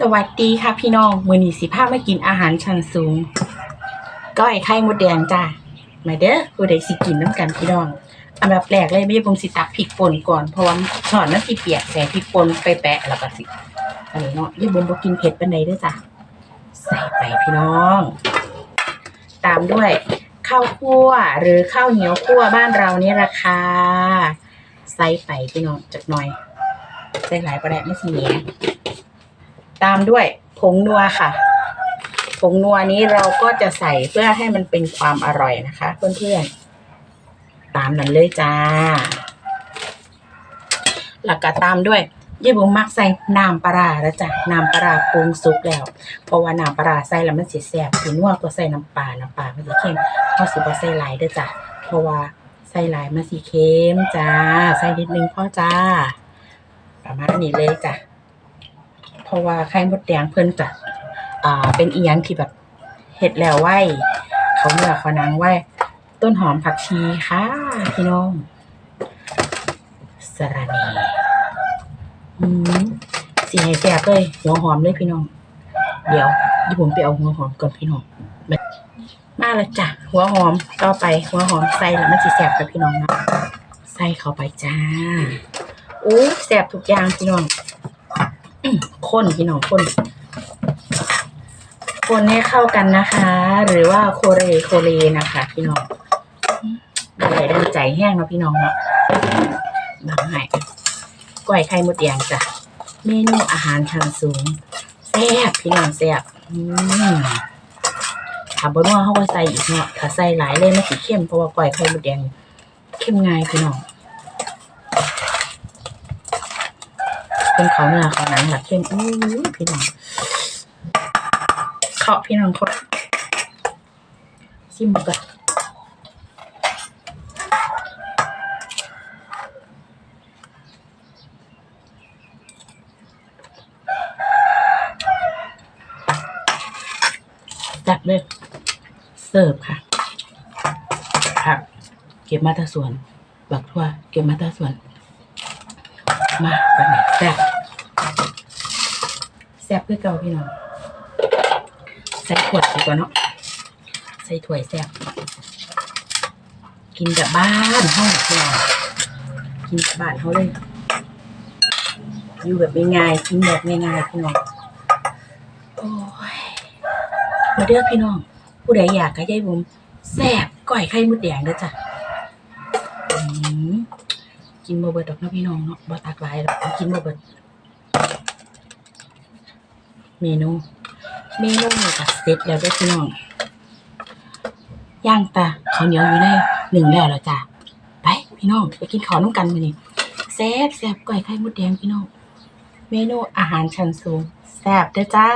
สวัสดีค่ะพี่น้องมือนีสิพามากินอาหารชั้นสูง ก้อยไข่มดแดงจ้ามาเด้อผู้ใดสิกินน้ำกันพี่น้องอันดับแรกเลยไม่ใช่ผมสิตักพริกป่นก่อนเพราะว่าช้อนนั้นสิเปียกใส่พริกป่นไปแปะแล้วก็สิอันนี้เนาะยี่บุมบ่กินเผ็ดปานใดเด้อจ้ะใส่ไปพี่น้อง ตามด้วยข้าวคั่วหรือข้าวเหนียวคั่วบ้านเรานี่ราคาใส่ไปพี่น้องจักหน่อยใส่หลายประแดกไม่เหนีย ตามด้วยผงนัวค่ะ ผงนัวนี้เราก็จะใส่เพื่อให้มันเป็นความอร่อยนะคะ เพื่อนๆ ตามนั้นเลยจ้า หลักก็ตามด้วยยี่บุมมักใส่น้ำปลาแล้วจ้ะน้ำปลาปรุงสุกแล้ว เพราะว่าน้ำปลาใส่แล้วมันสิแซ่บสีนัวก็ใส่น้ำปลา น้ำปลามันสิเค็มเขาสิบ่ใส่หลายเด้อจ้ะ เพราะว่าใส่หลายมันสิเค็มจ้า ใส่นิดนึงพ่อจ้า ประมาณนี้เลยจ้ะ เพราะว่าไข่มดแดงเพิ่นจะอ่า เป็นอีหยังที่แบบเห็ดแล้วไว้ เขาเนื้อเขานังไว้ ต้นหอมผักชีค่ะ พี่น้องสระเนอืมสีให้แซ่บเลยหัวหอมเลยพี่น้อง เดี๋ยวยี่ผมไปเอาหัวหอมก่อนพี่น้องมาแล้วจ้ะหัวหอมต่อไปหัวหอมใส่แล้วมันสิแซ่บกับพี่น้องนะใส่เข้าไปจ้าอู้แซ่บทุกอย่างพี่น้อง ข้นพี่น้องข้นคนให้เข้ากันนะคะ หรือว่าโคเรโคเรนะคะ พี่น้องอะไรดันใจแห้งเนาะพี่น้องเนาะบางให้ก้อยไข่มดแดงจ้ะเมนูอาหารชั้นสูงแซ่บพี่น้องแซ่บถามบนว่าเขาก็ใส่อีกเนาะถ้าใส่หลายเลยมันสีเข้มเพราะว่าก้อยไข่มดแดงเข้มง่ายพี่น้อง เป็นเขาเนื้อเขาหนังแบบเข้มอู้พี่น้องเคาะพี่น้องเคาะชิมก่อนจัดเลยเสิร์ฟค่ะผักเก็บมาตาส่วน บักทั่วเก็บมาตาส่วน มาแบบนี้แซ่บ ซ่บคือเก่าพี่น้องใส่ขวดดีกว่าเนาะใส่ถ้วยแซ่บกินแบบบ้านห้องพี่น้องกินแบบบ้านเขาเลยอยู่แบบง่ายๆกินแบบง่ายๆพี่น้องโอ้ยมาเด้อพี่น้อง ผู้ใดอยากก็ยายบุมแซ่บก้อยไข่มดแดงเด้อจ้ะกินบ่เบิดดอกนะพี่น้องเนาะบ่ตักหลายดอกกินบ่เบิด เมนูเมนูนี่ก็เสร็จแล้วด้วยพี่น้องย่างตาข้าวเหนียวอยู่ในหนึ่งแล้วแล้วจ้ะไปพี่น้องไปกินข้าวน้ำกันมื้อนี้แซ่บแซ่บก้อยไข่มดแดงพี่น้องเมนูอาหารชั้นสูงแซ่บเด้อจ้า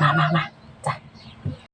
มามามา